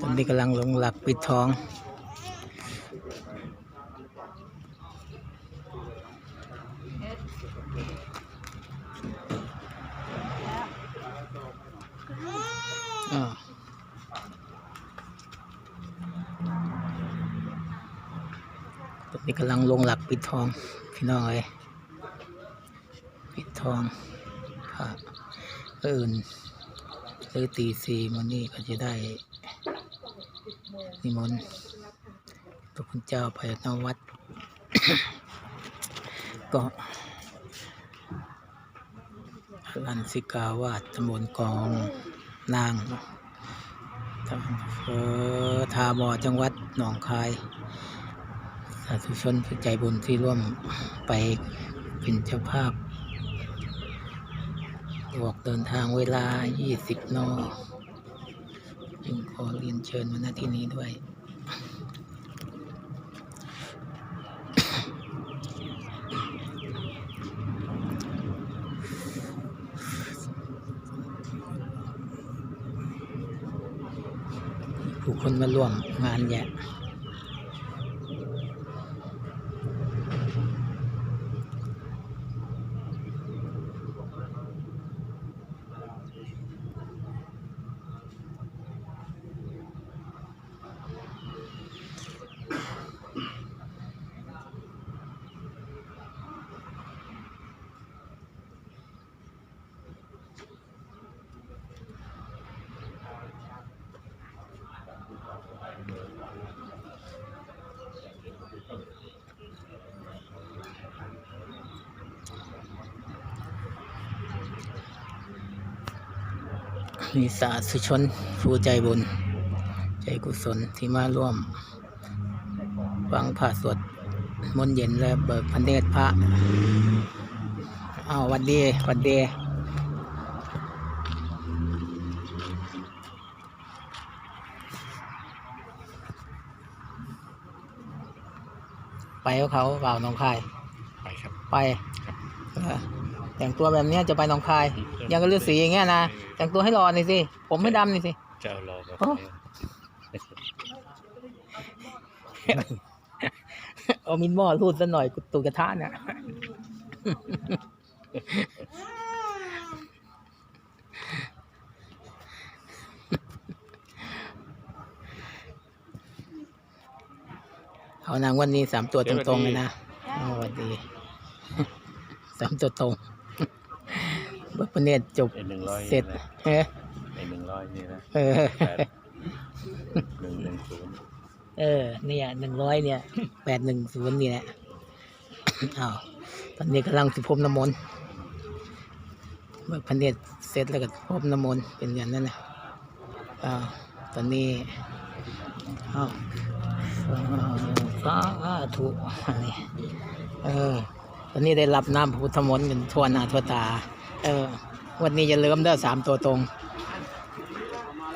ตอนนี้กำลังลงหลักปิดทองอ่าตอนนี้กำลังลงหลักปิดทอง พี่น้องเอ้ยปิดทองพระอื่น หรือตีสี่มันนี่ก็จะได้ นิมนต์พระคุณเจ้าไปนวัด ก็ลันสิกาวาดตำบลกองนางอำเภอทาบอจังหวัดหนองคาย สาธุชนผู้ใจบุญที่ร่วมไปเป็นเจ้าภาพ ออกเดินทางเวลา 20นอจึงขอเรียนเชิญมาณที่นี้ด้วย ผู้คนมาร่วมงานแยะ มีสาธุชนผู้ใจบุญ ใจกุศลที่มาร่วมฟังผ่าสวดมนต์เย็นและเบิกพันเดชพระอ้าวหวันดีหวันดีไปกับเขาเปล่าหนองคาย ไปครับ ไปเออ แต่งตัวแบบเนี้ยจะไปหนองคาย ยังกับฤาษีอย่างเงี้ยนะ แต่งตัวให้รอหน่อยสิ ผมไม่ดำหน่อยสิ จะเอารอกับโอ้เอามินหม้อรูดซะหน่อยกุตุกกระทะเนี่ยเอานางวันนี้สามตัวตรงๆเลยนะเอาสวัสดีสามตัวตรง บัพเนตรจบไอ้หนึ่งร้อยเสร็จเออไอ้หนึ่งร้อยนี่นะเออแปดหนึ่งหนึ่งศูนย์เออเนี่ยหนึ่งร้อยเนี่ยแปดหนึ่งศูนย์นี่แหละอ้าวตอนนี้กำลังสิพรมน้ำมนต์เมื่อพันเดชเสร็จแล้วก็พรมน้ำมนต์เป็นอย่างนั้นนะอ้าวตอนนี้อ้าวสาธุอันนี้เออตอนนี้ได้รับน้ำพระพุทธมนต์กันทั่วหน้าทั่วตา เออ วันนี้จะเริ่มได้อสามตัวตรง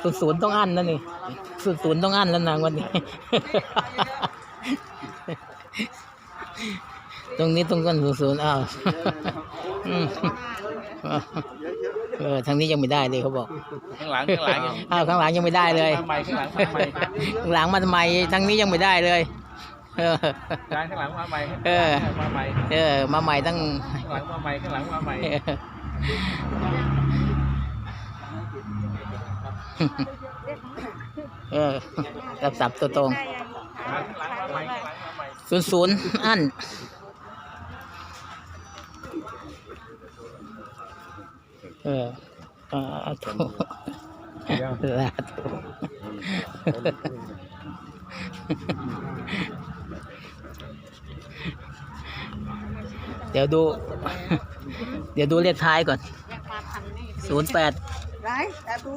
ศูนย์ศูนย์ต้องอั้นนะนี่ศูนย์ศูนย์ต้องอั้นแล้วนางวันนี้ ตรงนี้ตรงกันศูนย์ศูนย์อ้าวอืมเออทางนี้ยังไม่ได้เลยเขาบอก ข้างหลังข้างหลังยังอ้าวข้างหลังยังไม่ได้เลยมาใหม่ข้างหลังมาใหม่ข้างหลังมาทำไมทางนี้ยังไม่ได้เลยเออข้างหลังข้างหลังมาใหม่เออมาใหม่เออมาใหม่ตั้งข้างหลังมาใหม่ข้างหลังมาใหม่ เออรับสับตัวตรงศูนย์ศูนย์อันเอออ่าถูกลาถูกเดี๋ยวดู เดี๋ยวดูเลขท้ายก่อนศูนย์แปดไร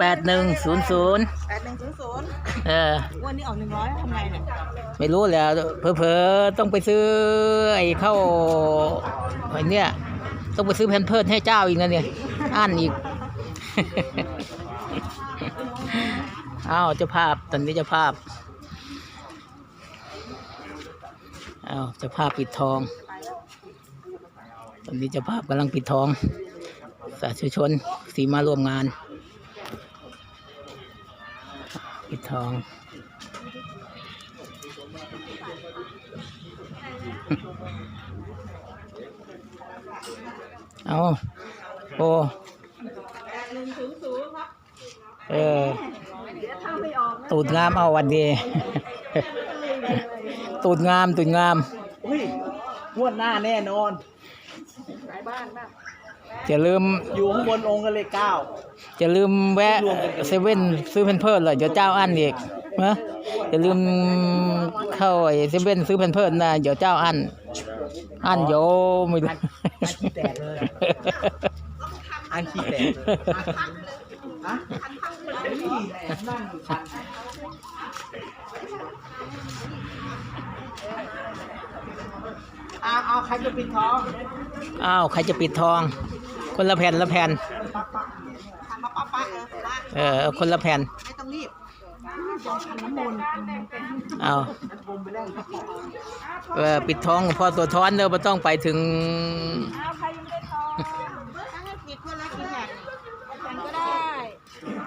แปดหนึ่งศูนย์ศูนย์แปดหนึ่งศูนย์ศูนย์เออวันนี้ออกหนึ่งร้อยทำไงเนี่ยไม่รู้แล้วเพอๆต้องไปซื้อไอ้เข้าไอ้เนี่ยต้องไปซื้อแพนเพิร์ดให้เจ้าอีกนะเนี่ยอ่านอีกอ้าวเจ้าภาพตอนนี้เจ้าภาพอ้าวเจ้าภาพปิดทอง ตอนนี้เจ้าภาพกำลังปิดทอง สาธุชนสีมาร่วมงาน ปิดทองเอาโอเออตูดงามเอาวันดีตูดงามตูดงามอุ้ยงวดหน้าแน่นอน จะลืมอยู่ข้างบนองค์กันเลยเก้าจะลืมแวะเซเว่นซื้อเพนเพิร์ดเลยเดี๋ยวเจ้าอันอีกนะจะลืมเข้าไอ้เซเว่นซื้อเพนเพิร์ดนะเดี๋ยวเจ้าอัน อันโยไม่รู้อันขี้แตกเลยอันขี้แตกเลยฮะนี่แหละนั่งอยู่คันเอาเอาใครจะปิดท้อง อ้าว ใครจะปิดทอง คนละแผ่นละแผ่นทำมาป้าป้าเออมาเออเอาคนละแผ่น ไม่ต้องรีบลองขันน้ำมนต์เอาเออปิดทองพอตัวท้อนเด้อไม่ต้องไปถึงถ้าให้ผิดเพื่อนรักที่แหกแข่งก็ได้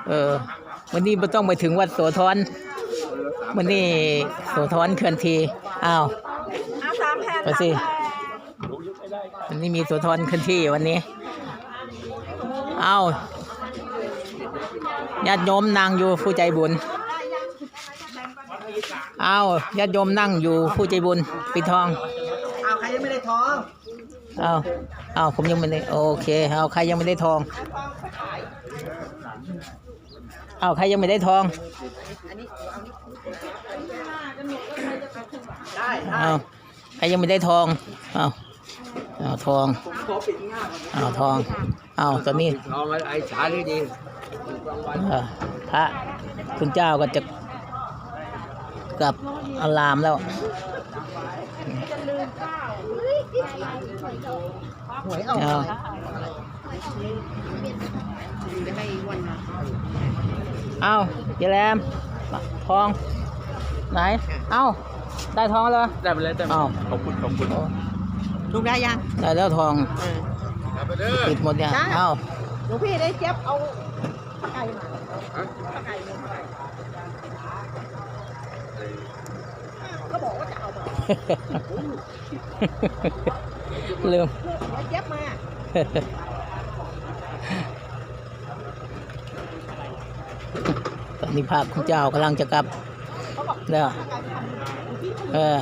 เออวันนี้ไม่ต้องไปถึงวัดโสธรวันนี้โสธรเคลื่อนทีอ้าวเอาสามแผ่นไปสิ วันนี้มีโสธรเคลื่อนที่วันนี้อ้าวญาติโยมนั่งอยู่ผู้ใจบุญอ้าวญาติโยมนั่งอยู่ผู้ใจบุญปิดทอง เอาใครยังไม่ได้ท้องอ้าวอ้าวผมยังไม่ได้โอเคเอาใครยังไม่ได้ทองอ้าวใครยังไม่ได้ทองได้อ้าวใครยังไม่ได้ทองอ้า วอ้าวทองผมขอปิดง่ายอ้าวทองอ้าวตอนนี้ท้องไอ้สาลีดีเออพระคุณเจ้าก็จะกลับอารามแล้วหวยออกเอาเอาเยายแรมทอง ไหน เอาได้ทองแล้วได้ไปเลยได้ไปอ้าวขอบคุณขอบคุณ ลูกได้ยังได้แล้วทองเออ ปิดหมดยังเอ้าหลวงพี่ได้เจี๊ยบเอาปลาไก่มาปลาไก่มาก็บอกว่าจะเอามาลืมเอาเจี๊ยบมาตอนนี้พระคุณเจ้ากำลังจะกลับแล้วเออ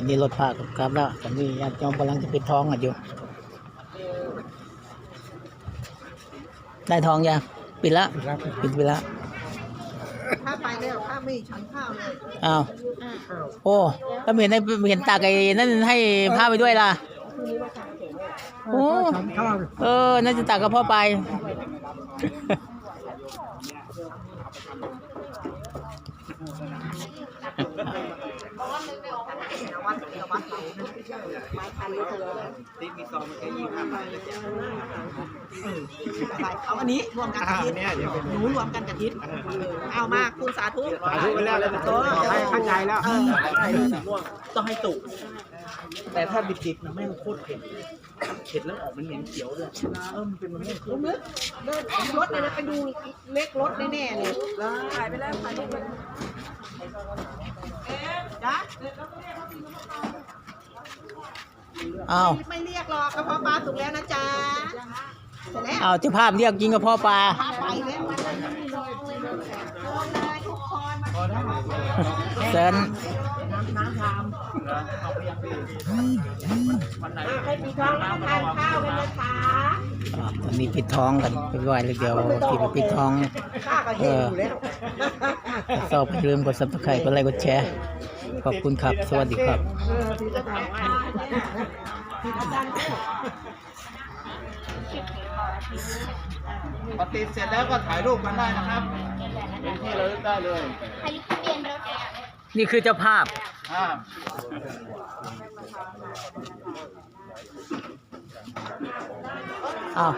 อ่าตอนนี้รถพากับกลับแล้วตอนนี้ญาติโยมกำลังจะปิดทองกันอยู่ ได้ทองยังปิดละปิดไปละถ้าไปแล้วถ้าไม่ฉันข้าวเลยอ้าวโอ้ถ้าไม่เห็นให้เห็นตาไก่นั่นให้พาไปด้วยล่ะโอ้เออน่าจะตากกับพ่อไป วัดเดียววัดเราไม้พันเลยเธอ ตีมีซองมันแค่ยี่ห้าบาทเลยจ้ะเอาอันนี้รวมกันกะทิเนี่ยเดี๋ยวเป็นหนูรวมกันกะทิเอามาคุณสาธุสาธุไปแล้วแล้วเป็นต้นให้เข้าใจแล้วต้องให้ตุกแต่ถ้าดิบๆนะแม่งโคตรเผ็ดเผ็ดแล้วออกมันเหม็นเขียวเลยเออมันเป็นมันไม่เขียวนึกเดินรถเลยนะไปดูเล็กรถแน่ๆเลยถ่ายไปแล้วถ่ายรูปไปจ้ะ อ้าวไม่เรียกหรอกกระเพาะปลาสุกแล้วนะจ๊ะเสร็จแล้วอ้าวเจ้าภาพเรียกกินกับพ่อปลาพาไปแล้วมันเลยไม่รอเลยโดนเลยทุกคนมาเซินใครปีท้องแล้วทานข้าวกันนะคะอ่าตอนนี้ปิดท้องกันไปไหวเลยเดี๋ยวที่ไปปิดท้องข้าก็เห็นอยู่แล้วถ้าชอบอย่าลืมกดซับสไครต์กดไลค์กดแชร์ ขอบคุณครับ สวัสดีครับปฏิเสร็จแล้วก็ถ่ายรูปกันได้นะครับ เป็นที่เระลึกได้เลยนี่คือเจ้าภาพอ่าอ้าว